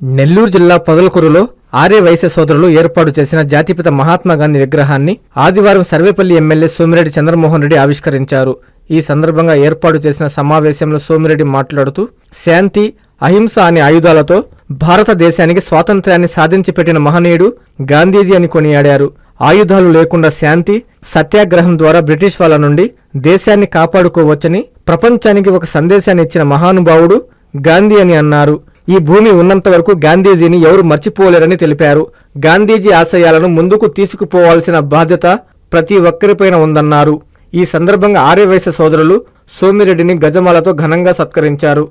నెల్లూరు జిల్లా పొదలకూరులో ఆర్యవైశ్య సోదరులు ఏర్పాటు చేసిన జాతిపిత మహాత్మాగాంధీ విగ్రహాన్ని ఆదివారం సర్వేపల్లి ఎమ్మెల్యే సోమిరెడ్డి చంద్రమోహన్ రెడ్డి ఆవిష్కరించారు. ఈ సందర్భంగా ఏర్పాటు చేసిన సమావేశంలో సోమిరెడ్డి మాట్లాడుతూ శాంతి అహింస అనే ఆయుధాలతో భారతదేశానికి స్వాతంత్ర్యాన్ని సాధించి పెట్టిన మహనీయుడు గాంధీజీ అని కొనియాడారు. ఆయుధాలు లేకుండా శాంతి సత్యాగ్రహం ద్వారా బ్రిటిష్ వాళ్ళ నుండి దేశాన్ని కాపాడుకోవచ్చని ప్రపంచానికి ఒక సందేశాన్ని ఇచ్చిన మహానుభావుడు గాంధీ అని అన్నారు. ఈ భూమి ఉన్నంత వరకు గాంధీజీని ఎవరు మర్చిపోలేరని తెలిపారు. గాంధీజీ ఆశయాలను ముందుకు తీసుకుపోవాల్సిన బాధ్యత ప్రతి ఒక్కరిపైన ఉందన్నారు. ఈ సందర్భంగా ఆర్యవైశ్య సోదరులు సోమిరెడ్డిని గజమాలతో ఘనంగా సత్కరించారు.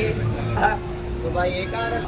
aí. Tô aí, cara.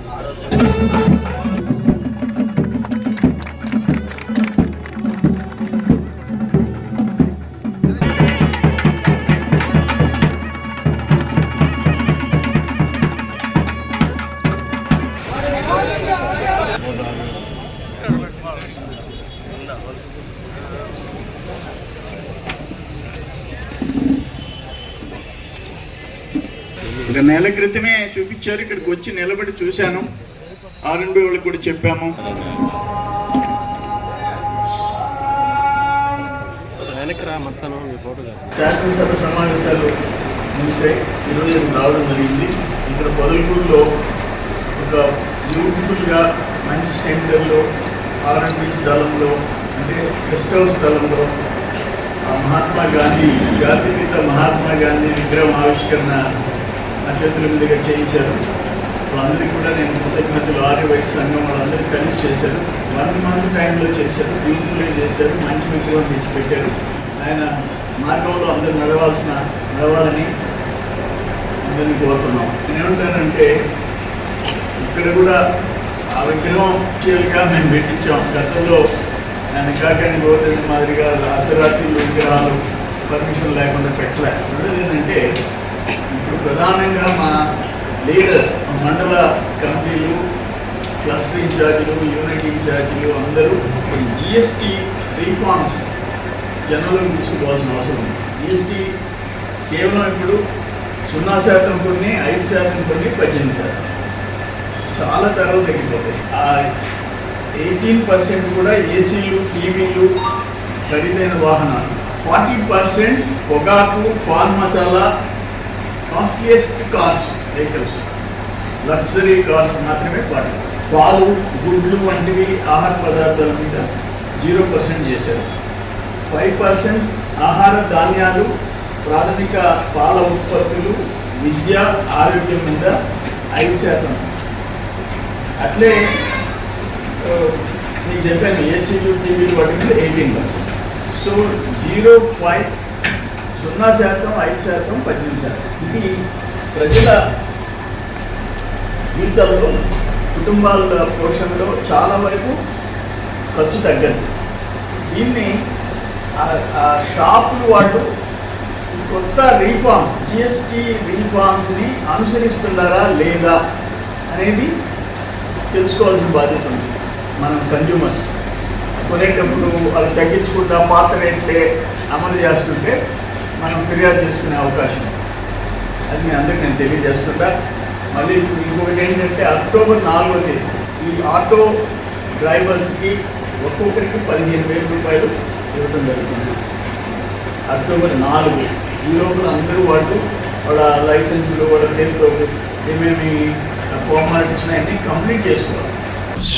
ఒక నెల క్రితమే చూపించారు. ఇక్కడికి వచ్చి నిలబడి చూశాను. ఆర్ఎండ్బి వాళ్ళకి కూడా చెప్పాము. శాసనసభ సమావేశాలు ముగిసాయి ఈరోజు రావడం జరిగింది. ఇక్కడ పొదలకూరులో ఒక బ్యూటిఫుల్గా మంచి సెంటర్లో ఆర్ఎండ్బి స్థలంలో అంటే గెస్ట్ హౌస్ స్థలంలో ఆ మహాత్మా గాంధీ జాతిపిత మహాత్మా గాంధీ విగ్రహం ఆవిష్కరణ నా చేతుల మీదుగా చేయించారు. వాళ్ళందరికీ కూడా నేను కృతజ్ఞతలు. ఆర్య వయసు సంఘం వాళ్ళందరికీ కలిసి చేశారు. వన్ మంత్ టైంలో చేశారు. యూత్లో చేశారు. మంచి విగ్రహం తెచ్చి పెట్టారు ఆయన మార్గంలో అందరూ నడవాల్సిన నడవాలని అందరినీ కోరుతున్నాం. నేనేమంటానంటే ఇక్కడ కూడా ఆ విగ్రహం చేయగా మేము పెట్టించాం. గతంలో ఆయన కాకాని గోవర్ధన్ మాదిరిగా అర్ధరాత్రి విగ్రహాలు పర్మిషన్ లేకుండా పెట్టలే. రెండోది ఏంటంటే ఇప్పుడు ప్రధానంగా మా లీడర్స్ మండల కమిటీలు క్లస్టర్ ఇన్ఛార్జీలు యూనిట్ ఇన్ఛార్జీలు అందరూ జిఎస్టీ రీఫార్మ్స్ జనంలో తీసుకోవాల్సిన అవసరం ఉంది. జిఎస్టీ కేవలం ఇప్పుడు సున్నా శాతం కొన్ని ఐదు శాతం కొన్ని పద్దెనిమిది శాతం. చాలా ధరలు తగ్గిపోతాయి. ఆ ఎయిటీన్ పర్సెంట్ కూడా ఏసీలు టీవీలు ఖరీదైన వాహనాలు. ఫార్టీ పర్సెంట్ పొగాకు paan masala costliest cars vehicles. Luxury cars మాత్రమే ఫార్టీ పాలు గుడ్లు వంటివి ఆహార పదార్థాల మీద జీరో పర్సెంట్ చేశారు. ఫైవ్ పర్సెంట్ ఆహార ధాన్యాలు ప్రాథమిక పాల ఉత్పత్తులు విద్య ఆరోగ్యం మీద ఐదు శాతం. అట్లే నేను మీకు చెప్పాను ఏసీలు టీవీలు వాటి మీద eighteen percent. So zero five సున్నా శాతం ఐదు శాతం పద్దెనిమిది శాతం. ఇది ప్రజల జీవితంలో కుటుంబాల పోషణలో చాలా వరకు ఖర్చు తగ్గదు. దీన్ని ఆ- షాపులు వాళ్ళు కొత్త రీఫార్మ్స్ జిఎస్టీ రీఫార్మ్స్ని అనుసరిస్తున్నారా లేదా అనేది తెలుసుకోవాల్సిన బాధ్యత ఉంది మనం కన్జ్యూమర్స్ కొనేటప్పుడు అది తగ్గించుకుంటా పాత రేట్లే అమలు చేస్తుంటే మనం ఫిర్యాదు చేసుకునే అవకాశం అది మీ అందరికి నేను తెలియజేస్తుంటా మళ్ళీ ఇంకొకటి ఏంటంటే అక్టోబర్ నాలుగో తేదీ ఈ ఆటో డ్రైవర్స్కి ఒక్కొక్కరికి పదిహేను వేల రూపాయలు ఇవ్వడం జరుగుతుంది. అక్టోబర్ నాలుగు ఈ లోపల అందరూ వాళ్ళు వాళ్ళ లైసెన్సులు వాళ్ళ పేరుతో ఏమేమి ఫార్మాలిటీస్ అన్నీ కంప్లీట్ చేసుకోవాలి.